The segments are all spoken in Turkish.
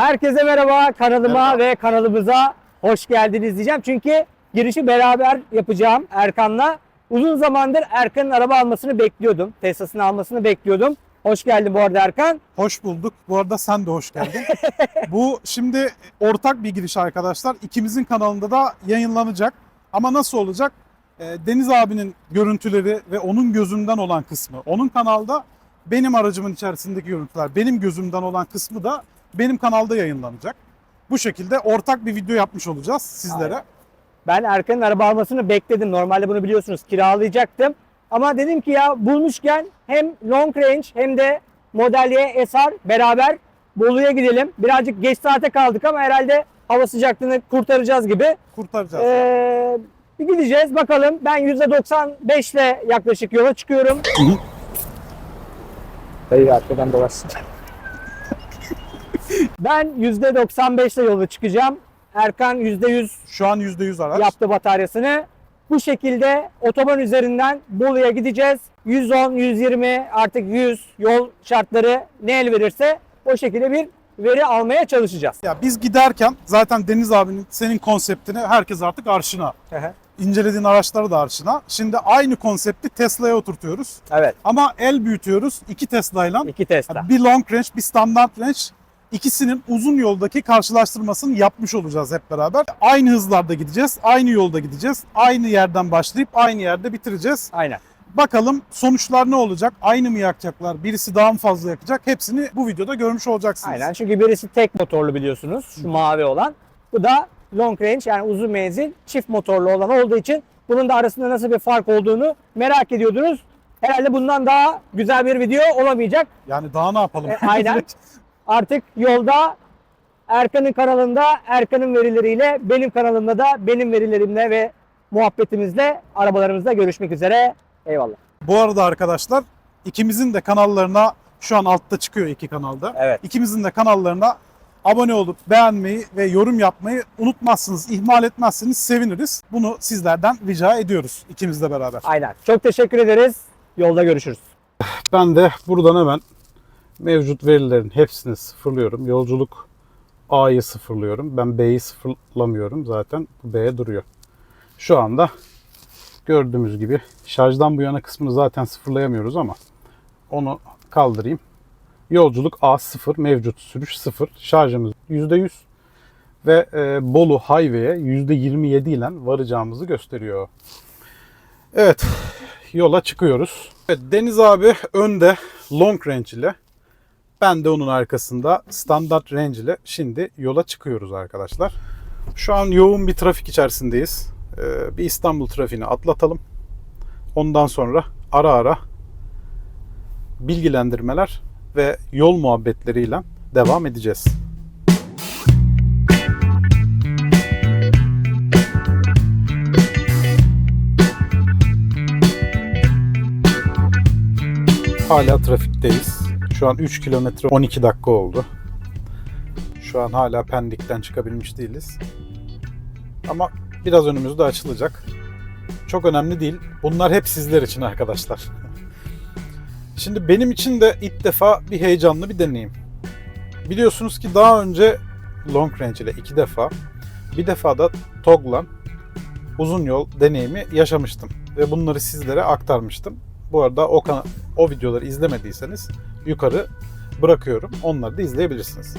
Herkese merhaba kanalıma Merhaba. ve kanalımıza hoş geldiniz diyeceğim. Çünkü girişi beraber yapacağım Erkan'la. Uzun zamandır Erkan'ın araba almasını bekliyordum. Tesla'sını almasını bekliyordum. Hoş geldin bu arada Erkan. Hoş bulduk. Bu arada sen de hoş geldin. Bu şimdi ortak bir giriş arkadaşlar. İkimizin kanalında da yayınlanacak. Ama nasıl olacak? Ee, Deniz abinin görüntüleri ve onun gözünden olan kısmı. Onun kanalda benim aracımın içerisindeki görüntüler, benim gözümden olan kısmı da benim kanalda yayınlanacak. Bu şekilde ortak bir video yapmış olacağız sizlere. Aynen. Ben Erkan'ın araba almasını bekledim. Normalde bunu biliyorsunuz kiralayacaktım. Ama dedim ki ya bulmuşken hem long range hem de Model Y SR beraber Bolu'ya gidelim. Birazcık geç saate kaldık ama herhalde hava sıcaklığını kurtaracağız gibi. Kurtaracağız. Ee, bir gideceğiz bakalım. Ben %95 ile yaklaşık yola çıkıyorum. Dayı arkadan dolaşsın. Ben %95 ile yola çıkacağım. Erkan %100 Şu an %100 araç. yaptı bataryasını. Bu şekilde otoban üzerinden Bolu'ya gideceğiz. 110, 120 artık 100 yol şartları ne el verirse o şekilde bir veri almaya çalışacağız. Ya biz giderken zaten Deniz abinin senin konseptini herkes artık arşına. İncelediğin araçları da arşına. Şimdi aynı konsepti Tesla'ya oturtuyoruz. evet, Ama el büyütüyoruz iki Tesla'yla. iki Tesla. Bir long range, bir standart range. İkisinin uzun yoldaki karşılaştırmasını yapmış olacağız hep beraber. Aynı hızlarda gideceğiz, aynı yolda gideceğiz. Aynı yerden başlayıp aynı yerde bitireceğiz. Aynen. Bakalım sonuçlar ne olacak? Aynı mı yakacaklar? Birisi daha mı fazla yakacak? Hepsini bu videoda görmüş olacaksınız. Aynen çünkü birisi tek motorlu biliyorsunuz şu mavi olan. Bu da long range yani uzun menzil çift motorlu olan olduğu için bunun da arasında nasıl bir fark olduğunu merak ediyordunuz. Herhalde bundan daha güzel bir video olamayacak. Yani daha ne yapalım? E, aynen. Artık yolda Erkan'ın kanalında Erkan'ın verileriyle benim kanalımda da benim verilerimle ve muhabbetimizle arabalarımızda görüşmek üzere. Eyvallah. Bu arada arkadaşlar ikimizin de kanallarına şu an altta çıkıyor iki kanalda. Evet. İkimizin de kanallarına abone olup beğenmeyi ve yorum yapmayı unutmazsınız, ihmal etmezseniz seviniriz. Bunu sizlerden rica ediyoruz ikimizle beraber. Aynen. Çok teşekkür ederiz. Yolda görüşürüz. Ben de buradan hemen mevcut verilerin hepsini sıfırlıyorum. Yolculuk A'yı sıfırlıyorum. Ben B'yi sıfırlamıyorum zaten. Bu B'ye duruyor. Şu anda gördüğümüz gibi şarjdan bu yana kısmını zaten sıfırlayamıyoruz ama onu kaldırayım. Yolculuk A 0, mevcut sürüş 0, şarjımız %100 ve e, Bolu Highway'e %27 ile varacağımızı gösteriyor. Evet, yola çıkıyoruz. Evet, Deniz abi önde long range ile ben de onun arkasında standart range ile şimdi yola çıkıyoruz arkadaşlar. Şu an yoğun bir trafik içerisindeyiz. Ee, bir İstanbul trafiğini atlatalım. Ondan sonra ara ara bilgilendirmeler ve yol muhabbetleriyle devam edeceğiz. Hala trafikteyiz. Şu an 3 kilometre 12 dakika oldu. Şu an hala Pendik'ten çıkabilmiş değiliz. Ama biraz önümüzde açılacak. Çok önemli değil. Bunlar hep sizler için arkadaşlar. Şimdi benim için de ilk defa bir heyecanlı bir deneyim. Biliyorsunuz ki daha önce long range ile iki defa, bir defa da TOG'la uzun yol deneyimi yaşamıştım ve bunları sizlere aktarmıştım. Bu arada o o videoları izlemediyseniz yukarı bırakıyorum. Onları da izleyebilirsiniz.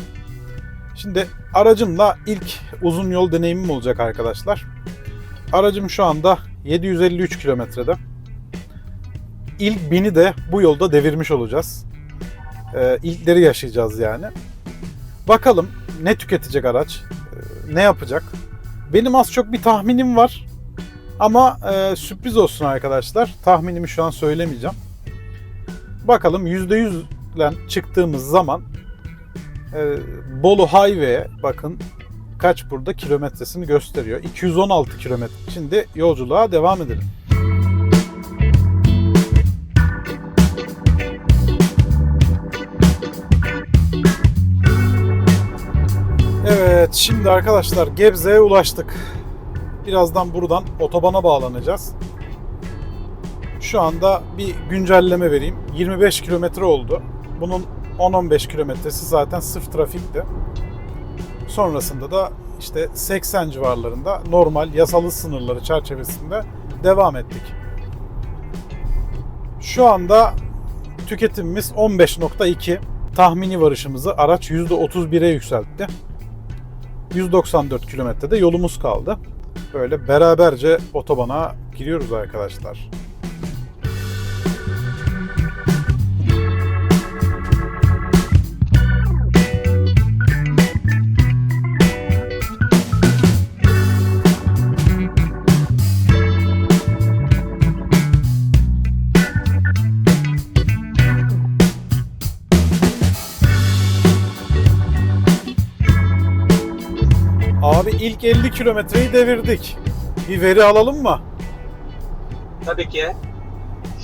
Şimdi aracımla ilk uzun yol deneyimim olacak arkadaşlar. Aracım şu anda 753 kilometrede. İlk bini de bu yolda devirmiş olacağız. Ee, ilkleri yaşayacağız yani. Bakalım ne tüketecek araç, e, ne yapacak. Benim az çok bir tahminim var. Ama e, sürpriz olsun arkadaşlar. Tahminimi şu an söylemeyeceğim. Bakalım %100 ile çıktığımız zaman e, Bolu Highway'e bakın kaç burada kilometresini gösteriyor. 216 kilometre. Şimdi yolculuğa devam edelim. Evet, şimdi arkadaşlar Gebze'ye ulaştık. Birazdan buradan otobana bağlanacağız. Şu anda bir güncelleme vereyim. 25 kilometre oldu. Bunun 10-15 kilometresi zaten sırf trafikti. Sonrasında da işte 80 civarlarında normal yasalı sınırları çerçevesinde devam ettik. Şu anda tüketimimiz 15.2. Tahmini varışımızı araç %31'e yükseltti. 194 kilometrede yolumuz kaldı. Böyle beraberce otobana giriyoruz arkadaşlar. İlk 50 kilometreyi devirdik. Bir veri alalım mı? Tabii ki.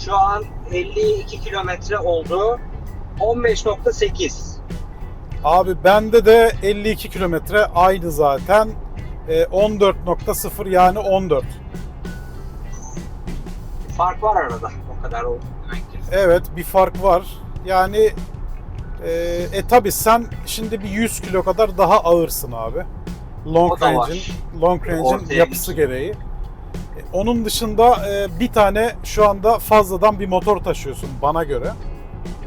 Şu an 52 kilometre oldu. 15.8. Abi bende de 52 kilometre aynı zaten. E, 14.0 yani 14. Fark var arada. O kadar oldu. demek ki. Evet bir fark var. Yani e, e tabi sen şimdi bir 100 kilo kadar daha ağırsın abi. Long range'in long range'in yapısı gereği. E, Onun dışında e, bir tane şu anda fazladan bir motor taşıyorsun bana göre.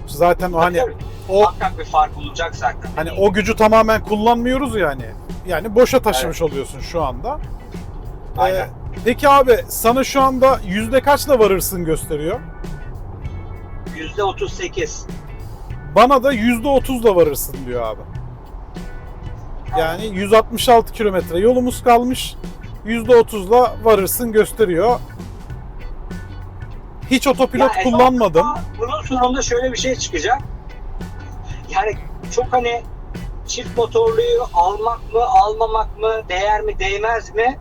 Zaten o hani Tabii, o Muhakkak bir fark olacak zaten. hani o gücü tamamen kullanmıyoruz yani. Yani boşa taşımış oluyorsun şu anda. E, Aynen. peki abi sana şu anda yüzde kaçla varırsın gösteriyor? %38. Bana da %30'la varırsın diyor abi. Yani 166 kilometre yolumuz kalmış. %30'la varırsın gösteriyor. Hiç otopilot Ya, kullanmadım. Ama Bunun sonunda şöyle bir şey çıkacak. Yani çok hani çift motorluyu almak mı, almamak mı, değer mi, değmez mi?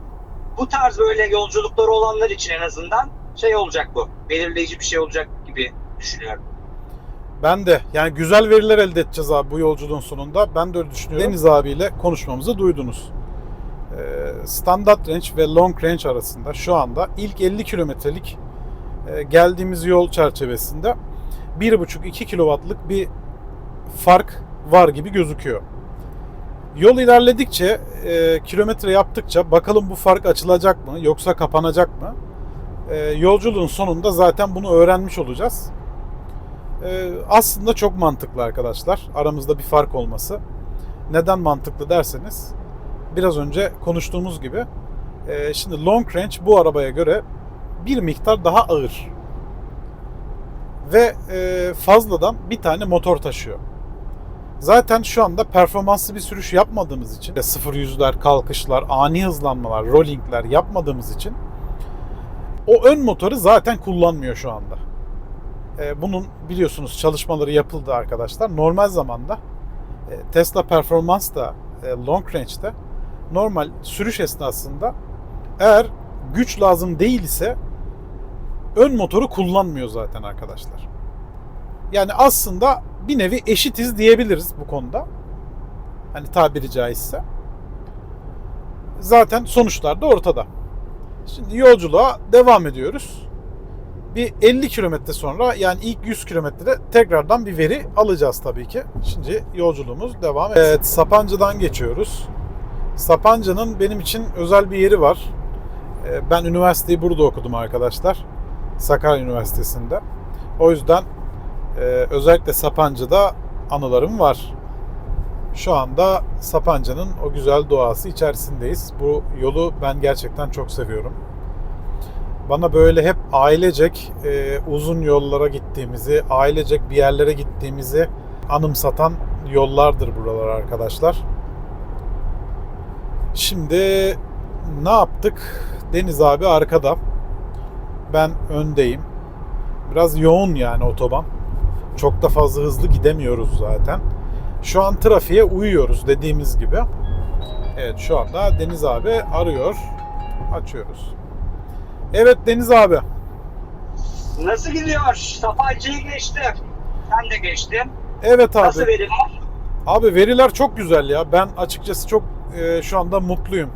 Bu tarz böyle yolculukları olanlar için en azından şey olacak bu. Belirleyici bir şey olacak gibi düşünüyorum. Ben de yani güzel veriler elde edeceğiz abi bu yolculuğun sonunda. Ben de öyle düşünüyorum. Deniz abiyle konuşmamızı duydunuz. Ee, Standart range ve long range arasında şu anda ilk 50 kilometrelik e, geldiğimiz yol çerçevesinde 1,5-2 kW'lık bir fark var gibi gözüküyor. Yol ilerledikçe, e, kilometre yaptıkça bakalım bu fark açılacak mı yoksa kapanacak mı? E, yolculuğun sonunda zaten bunu öğrenmiş olacağız. Ee, aslında çok mantıklı arkadaşlar. Aramızda bir fark olması. Neden mantıklı derseniz biraz önce konuştuğumuz gibi e, şimdi long range bu arabaya göre bir miktar daha ağır. Ve e, fazladan bir tane motor taşıyor. Zaten şu anda performanslı bir sürüş yapmadığımız için sıfır yüzler, kalkışlar, ani hızlanmalar, rollingler yapmadığımız için o ön motoru zaten kullanmıyor şu anda. E, Bunun biliyorsunuz çalışmaları yapıldı arkadaşlar. Normal zamanda e, Tesla Performance da e, long range'de normal sürüş esnasında eğer güç lazım değil ise ön motoru kullanmıyor zaten arkadaşlar. Yani aslında bir nevi eşitiz diyebiliriz bu konuda. Hani tabiri caizse. Zaten sonuçlar da ortada. Şimdi yolculuğa devam ediyoruz bir 50 kilometre sonra yani ilk 100 kilometrede tekrardan bir veri alacağız tabii ki. Şimdi yolculuğumuz devam ediyor. Evet Sapanca'dan geçiyoruz. Sapanca'nın benim için özel bir yeri var. Ee, Ben üniversiteyi burada okudum arkadaşlar. Sakarya Üniversitesi'nde. O yüzden e, özellikle Sapanca'da anılarım var. Şu anda Sapanca'nın o güzel doğası içerisindeyiz. Bu yolu ben gerçekten çok seviyorum bana böyle hep ailecek e, uzun yollara gittiğimizi, ailecek bir yerlere gittiğimizi anımsatan yollardır buralar arkadaşlar. Şimdi ne yaptık? Deniz abi arkada. Ben öndeyim. Biraz yoğun yani otoban. Çok da fazla hızlı gidemiyoruz zaten. Şu an trafiğe uyuyoruz dediğimiz gibi. Evet şu anda Deniz abi arıyor. Açıyoruz. Evet Deniz abi. Nasıl gidiyor? Sapancı'yı geçtim. Sen de geçtin. Evet abi. Nasıl veriler? Abi veriler çok güzel ya. Ben açıkçası çok e, şu anda mutluyum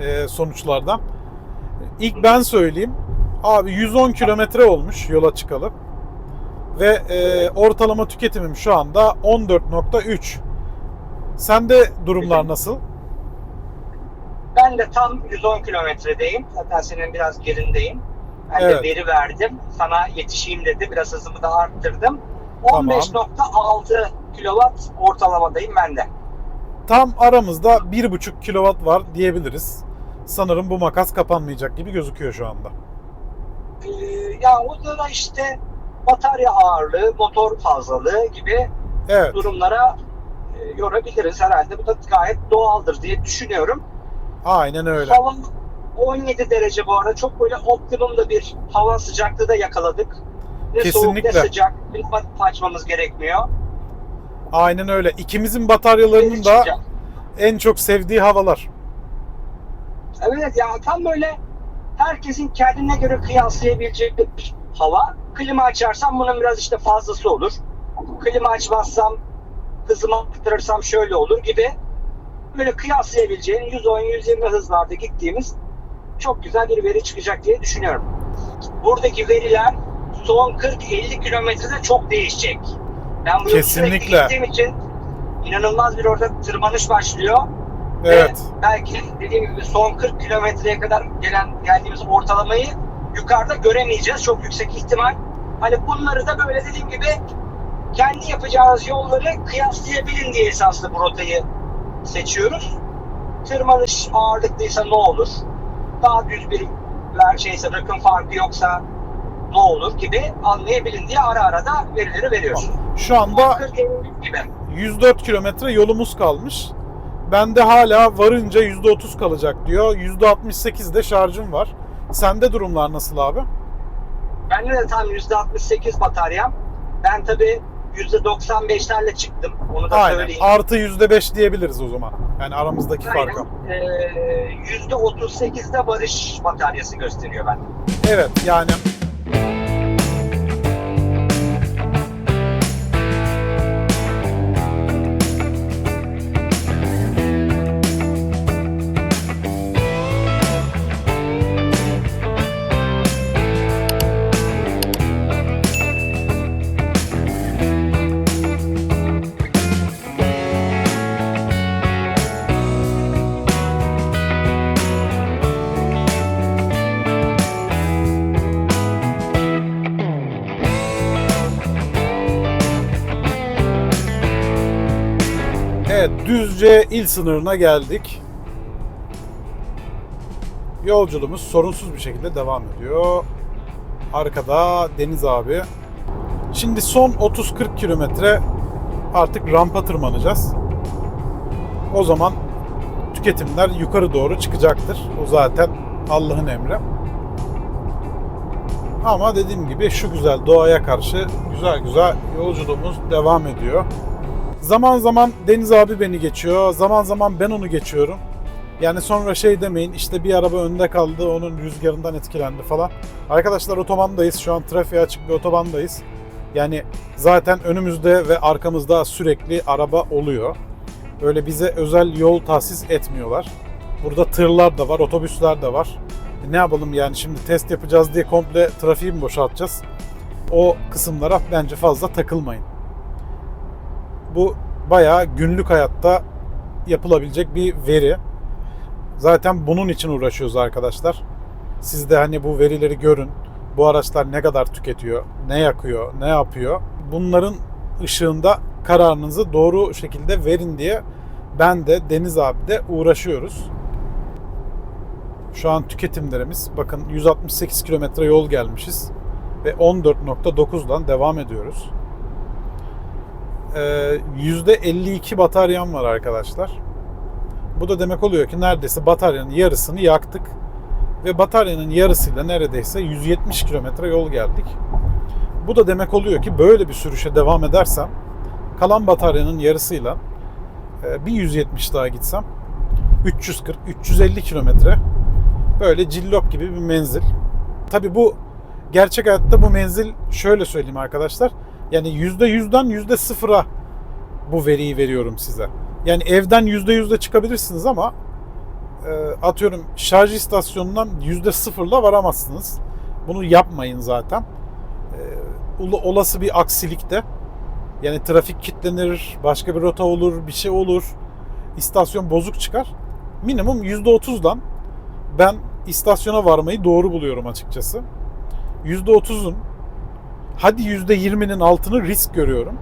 e, sonuçlardan. İlk ben söyleyeyim. Abi 110 kilometre olmuş yola çıkalı. Ve e, ortalama tüketimim şu anda 14.3. Sende durumlar nasıl? Ben de tam 110 kilometredeyim. Zaten senin biraz gerindeyim. Ben Evet. de veri verdim. Sana yetişeyim dedi. Biraz hızımı da arttırdım. Tamam. 15.6 kilowatt ortalamadayım ben de. Tam aramızda 1,5 kilowatt var diyebiliriz. Sanırım bu makas kapanmayacak gibi gözüküyor şu anda. Ee, ya o da işte batarya ağırlığı, motor fazlalığı gibi Evet. durumlara e, yorabiliriz herhalde. Bu da gayet doğaldır diye düşünüyorum. Aynen öyle. Hava 17 derece bu arada. Çok böyle optimum da bir hava sıcaklığı da yakaladık. Ne soğuk ne Kesinlikle. sıcak. Bir açmamız gerekmiyor. Aynen öyle. İkimizin bataryalarının da Sıcak. en çok sevdiği havalar. Evet ya tam böyle herkesin kendine göre kıyaslayabileceği bir hava. Klima açarsam bunun biraz işte fazlası olur. Klima açmazsam hızımı arttırırsam şöyle olur gibi. Böyle kıyaslayabileceğin 110-120 hızlarda gittiğimiz çok güzel bir veri çıkacak diye düşünüyorum. Buradaki veriler son 40-50 kilometrede çok değişecek. Ben bu Kesinlikle. gittiğim için inanılmaz bir orada tırmanış başlıyor. Evet. belki dediğim gibi son 40 kilometreye kadar gelen geldiğimiz ortalamayı yukarıda göremeyeceğiz. Çok yüksek ihtimal. Hani bunları da böyle dediğim gibi kendi yapacağınız yolları kıyaslayabilin diye esaslı bu rotayı seçiyoruz. Tırmanış ağırlıklıysa ne olur? Daha düz bir ver şeyse rakım farkı yoksa ne olur gibi anlayabilin diye ara ara da verileri veriyoruz. Şu anda 40 gibi. 104 kilometre yolumuz kalmış. Bende hala varınca %30 kalacak diyor. %68 de şarjım var. Sende durumlar nasıl abi? Bende de tam %68 bataryam. Ben tabii %95'lerle çıktım. Onu da Aynen. söyleyeyim. Artı %5 diyebiliriz o zaman. Yani aramızdaki Aynen. farka. Ee, %38'de barış bataryası gösteriyor bende. Evet yani Düzce il sınırına geldik. Yolculuğumuz sorunsuz bir şekilde devam ediyor. Arkada Deniz abi. Şimdi son 30-40 kilometre artık rampa tırmanacağız. O zaman tüketimler yukarı doğru çıkacaktır. O zaten Allah'ın emri. Ama dediğim gibi şu güzel doğaya karşı güzel güzel yolculuğumuz devam ediyor. Zaman zaman Deniz abi beni geçiyor. Zaman zaman ben onu geçiyorum. Yani sonra şey demeyin işte bir araba önde kaldı onun rüzgarından etkilendi falan. Arkadaşlar otobandayız. Şu an trafiğe açık bir otobandayız. Yani zaten önümüzde ve arkamızda sürekli araba oluyor. Öyle bize özel yol tahsis etmiyorlar. Burada tırlar da var, otobüsler de var. E ne yapalım yani şimdi test yapacağız diye komple trafiği mi boşaltacağız? O kısımlara bence fazla takılmayın bu bayağı günlük hayatta yapılabilecek bir veri. Zaten bunun için uğraşıyoruz arkadaşlar. Siz de hani bu verileri görün. Bu araçlar ne kadar tüketiyor, ne yakıyor, ne yapıyor. Bunların ışığında kararınızı doğru şekilde verin diye ben de Deniz abi de uğraşıyoruz. Şu an tüketimlerimiz bakın 168 kilometre yol gelmişiz ve 14.9'dan devam ediyoruz. Ee, %52 bataryam var arkadaşlar. Bu da demek oluyor ki neredeyse bataryanın yarısını yaktık. Ve bataryanın yarısıyla neredeyse 170 kilometre yol geldik. Bu da demek oluyor ki böyle bir sürüşe devam edersem kalan bataryanın yarısıyla e, bir 170 daha gitsem 340-350 kilometre böyle cillop gibi bir menzil. Tabi bu gerçek hayatta bu menzil şöyle söyleyeyim arkadaşlar. Yani %100'den %0'a bu veriyi veriyorum size. Yani evden %100'de çıkabilirsiniz ama e, atıyorum şarj istasyonundan %0'la varamazsınız. Bunu yapmayın zaten. E, olası bir aksilikte yani trafik kilitlenir, başka bir rota olur, bir şey olur. istasyon bozuk çıkar. minimum %30'dan ben istasyona varmayı doğru buluyorum açıkçası. %30'un hadi %20'nin altını risk görüyorum.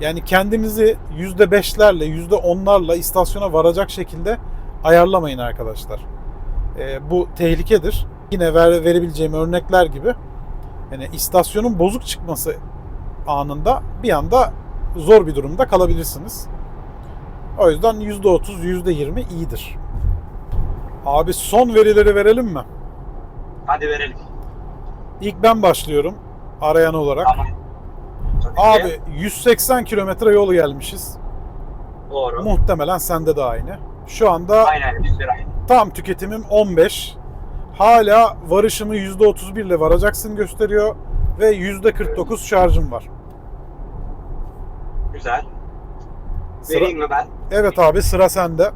Yani kendinizi %5'lerle, %10'larla istasyona varacak şekilde ayarlamayın arkadaşlar. Ee, bu tehlikedir. Yine ver, verebileceğim örnekler gibi yani istasyonun bozuk çıkması anında bir anda zor bir durumda kalabilirsiniz. O yüzden %30, %20 iyidir. Abi son verileri verelim mi? Hadi verelim. İlk ben başlıyorum arayan olarak. Tabii ki. Abi 180 kilometre yol gelmişiz. Doğru. Muhtemelen sende de aynı. Şu anda Aynen biz bir aynı. tam tüketimim 15. Hala varışımı %31 ile varacaksın gösteriyor ve %49 şarjım var. Güzel. Sıra- Vereyim mi ben? Evet abi sıra sende.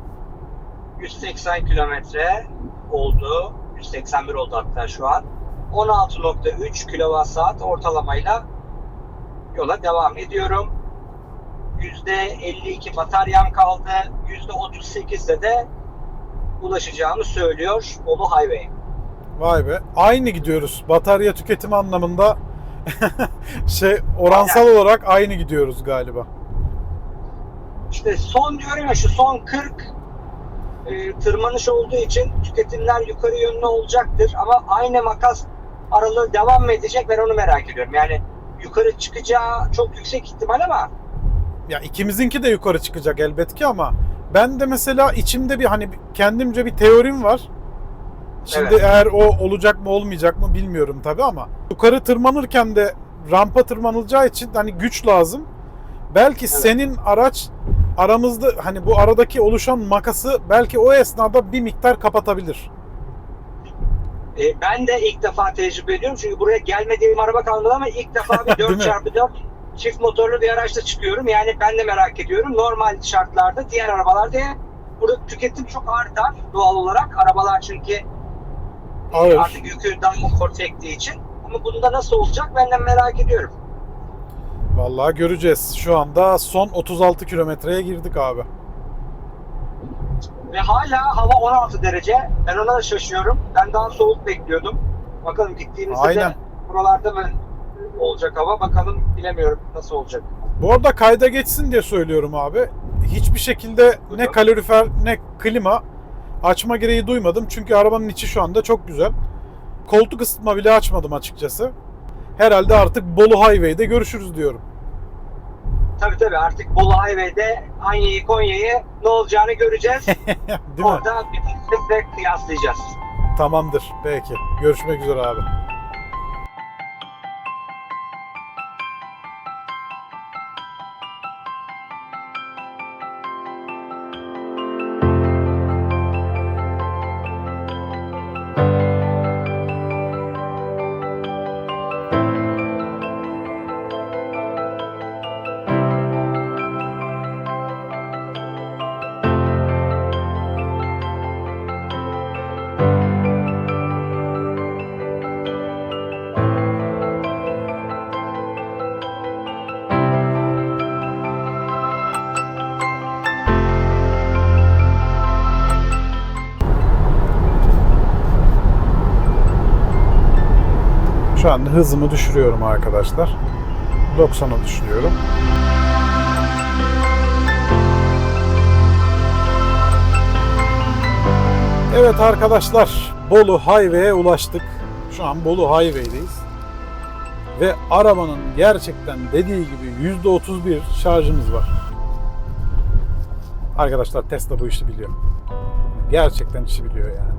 180 kilometre oldu. 181 oldu hatta şu an. 16.3 kWh ortalamayla yola devam ediyorum. %52 bataryam kaldı. %38'de de ulaşacağımı söylüyor Bolu Highway. Vay be. Aynı gidiyoruz. Batarya tüketimi anlamında şey oransal olarak aynı gidiyoruz galiba. İşte son diyorum ya şu son 40 e, tırmanış olduğu için tüketimler yukarı yönlü olacaktır ama aynı makas aralığı devam mı edecek ben onu merak ediyorum. Yani yukarı çıkacağı çok yüksek ihtimal ama Ya ikimizinki de yukarı çıkacak elbet ki ama ben de mesela içimde bir hani kendimce bir teorim var. Şimdi Evet. eğer o olacak mı olmayacak mı bilmiyorum tabii ama yukarı tırmanırken de rampa tırmanılacağı için hani güç lazım. Belki senin araç aramızda hani bu aradaki oluşan makası belki o esnada bir miktar kapatabilir. E, ben de ilk defa tecrübe ediyorum çünkü buraya gelmediğim araba kalmadı ama ilk defa bir Değil mi? 4x4 çift motorlu bir araçla çıkıyorum. Yani ben de merak ediyorum. Normal şartlarda diğer arabalarda burada tüketim çok artar doğal olarak. Arabalar çünkü Ağır. artık yükü daha konfor çektiği için. Ama bunda nasıl olacak ben de merak ediyorum. Vallahi göreceğiz. Şu anda son 36 kilometreye girdik abi. Ve hala hava 16 derece. Ben ona da şaşıyorum. Ben daha soğuk bekliyordum. Bakalım gittiğimizde Aynen. de buralarda mı olacak hava? Bakalım bilemiyorum nasıl olacak. Bu arada kayda geçsin diye söylüyorum abi. Hiçbir şekilde ne kalorifer ne klima açma gereği duymadım. Çünkü arabanın içi şu anda çok güzel. Koltuk ısıtma bile açmadım açıkçası. Herhalde artık Bolu Highway'de görüşürüz diyorum. Tabii tabii artık Bolu Highway'de Anya'yı Konya'yı ne olacağını göreceğiz. Değil mi? Orada bir de kıyaslayacağız. Tamamdır. Peki. Görüşmek üzere abi. Anda hızımı düşürüyorum arkadaşlar. 90'a düşürüyorum. Evet arkadaşlar, Bolu Highway'e ulaştık. Şu an Bolu Highway'deyiz. Ve arabanın gerçekten dediği gibi %31 şarjımız var. Arkadaşlar Tesla bu işi biliyor. Gerçekten işi biliyor yani.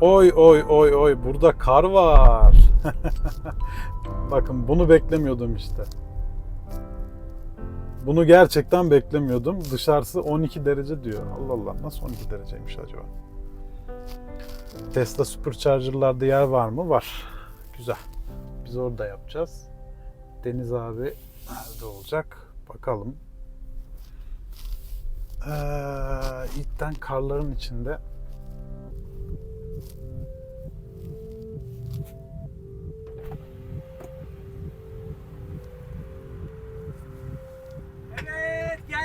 Oy oy oy oy burada kar var. Bakın bunu beklemiyordum işte. Bunu gerçekten beklemiyordum. Dışarısı 12 derece diyor. Allah Allah nasıl 12 dereceymiş acaba? Tesla Supercharger'larda yer var mı? Var. Güzel. Biz orada yapacağız. Deniz abi nerede olacak? Bakalım. Ee, ilkten karların içinde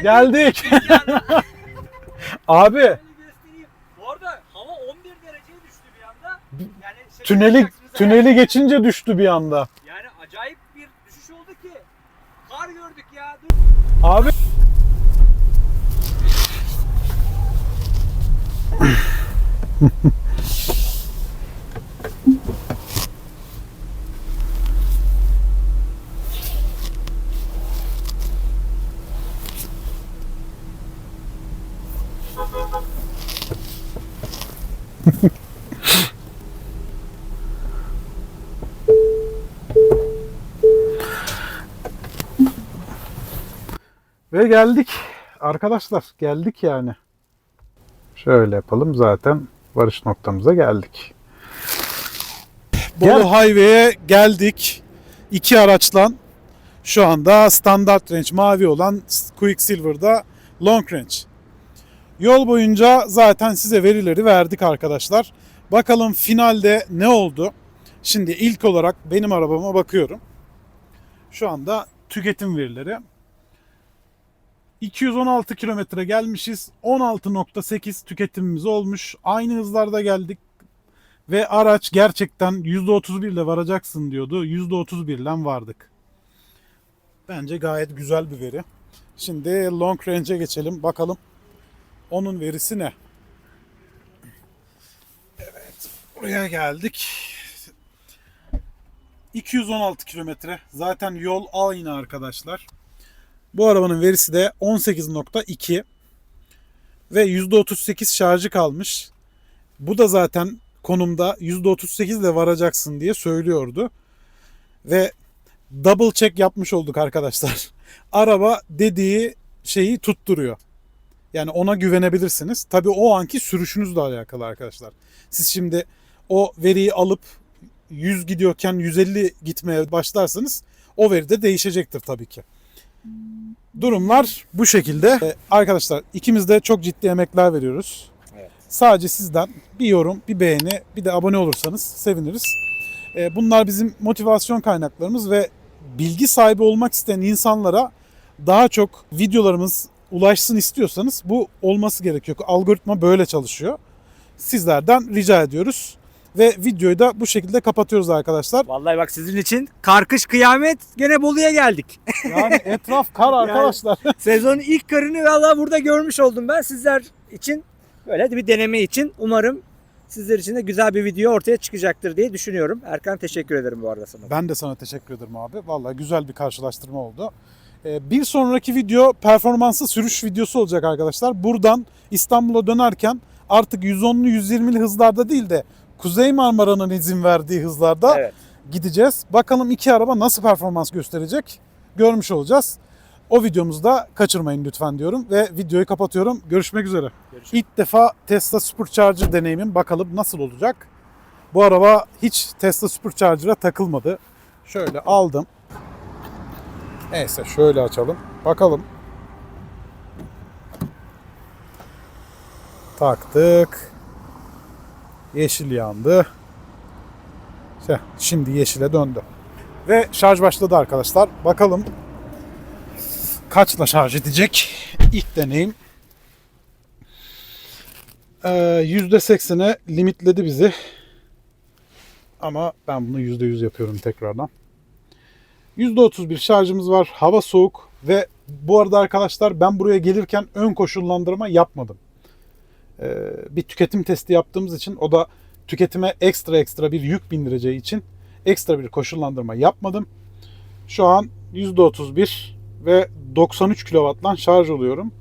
Geldik. Abi göstereyim. Bu arada hava 11 dereceye düştü bir anda. Yani şaka tüneli yapacaksınız geçince düştü bir anda. Yani acayip bir düşüş oldu ki. Kar gördük ya. Dur. Abi Ve geldik. Arkadaşlar geldik yani. Şöyle yapalım zaten varış noktamıza geldik. Bolu Gel. Highway'e geldik. İki araçla şu anda standart range mavi olan Quicksilver'da long range. Yol boyunca zaten size verileri verdik arkadaşlar. Bakalım finalde ne oldu? Şimdi ilk olarak benim arabama bakıyorum. Şu anda tüketim verileri. 216 kilometre gelmişiz. 16.8 tüketimimiz olmuş. Aynı hızlarda geldik. Ve araç gerçekten %31 ile varacaksın diyordu. %31 ile vardık. Bence gayet güzel bir veri. Şimdi long range'e geçelim. Bakalım onun verisi ne? Evet. Buraya geldik. 216 kilometre. Zaten yol aynı arkadaşlar. Bu arabanın verisi de 18.2 ve %38 şarjı kalmış. Bu da zaten konumda %38 ile varacaksın diye söylüyordu. Ve double check yapmış olduk arkadaşlar. Araba dediği şeyi tutturuyor. Yani ona güvenebilirsiniz. Tabii o anki sürüşünüzle alakalı arkadaşlar. Siz şimdi o veriyi alıp 100 gidiyorken 150 gitmeye başlarsanız o veri de değişecektir tabii ki. Durumlar bu şekilde. Ee, Arkadaşlar ikimiz de çok ciddi emekler veriyoruz. Evet. Sadece sizden bir yorum, bir beğeni, bir de abone olursanız seviniriz. Ee, Bunlar bizim motivasyon kaynaklarımız ve bilgi sahibi olmak isteyen insanlara daha çok videolarımız ulaşsın istiyorsanız bu olması gerekiyor. Algoritma böyle çalışıyor. Sizlerden rica ediyoruz. Ve videoyu da bu şekilde kapatıyoruz arkadaşlar. Vallahi bak sizin için karkış kıyamet gene Bolu'ya geldik. Yani etraf kar arkadaşlar. Sezonun ilk karını valla burada görmüş oldum ben sizler için. Böyle bir deneme için umarım sizler için de güzel bir video ortaya çıkacaktır diye düşünüyorum. Erkan teşekkür ederim bu arada sana. Ben de sana teşekkür ederim abi. Vallahi güzel bir karşılaştırma oldu. Ee, Bir sonraki video performanslı sürüş videosu olacak arkadaşlar. Buradan İstanbul'a dönerken artık 110'lu 120'li hızlarda değil de Kuzey Marmara'nın izin verdiği hızlarda Evet. gideceğiz. Bakalım iki araba nasıl performans gösterecek görmüş olacağız. O videomuzu da kaçırmayın lütfen diyorum ve videoyu kapatıyorum. Görüşmek üzere. Görüşürüz. İlk defa Tesla Supercharger deneyimim bakalım nasıl olacak. Bu araba hiç Tesla Supercharger'a takılmadı. Şöyle aldım. Neyse şöyle açalım. Bakalım. Taktık. Yeşil yandı. Şimdi yeşile döndü. Ve şarj başladı arkadaşlar. Bakalım kaçla şarj edecek? İlk deneyim. Ee, %80'e limitledi bizi. Ama ben bunu %100 yapıyorum tekrardan. %31 şarjımız var. Hava soğuk ve bu arada arkadaşlar ben buraya gelirken ön koşullandırma yapmadım. Ee, bir tüketim testi yaptığımız için o da tüketime ekstra ekstra bir yük bindireceği için ekstra bir koşullandırma yapmadım. Şu an %31 ve 93 kW'la şarj oluyorum.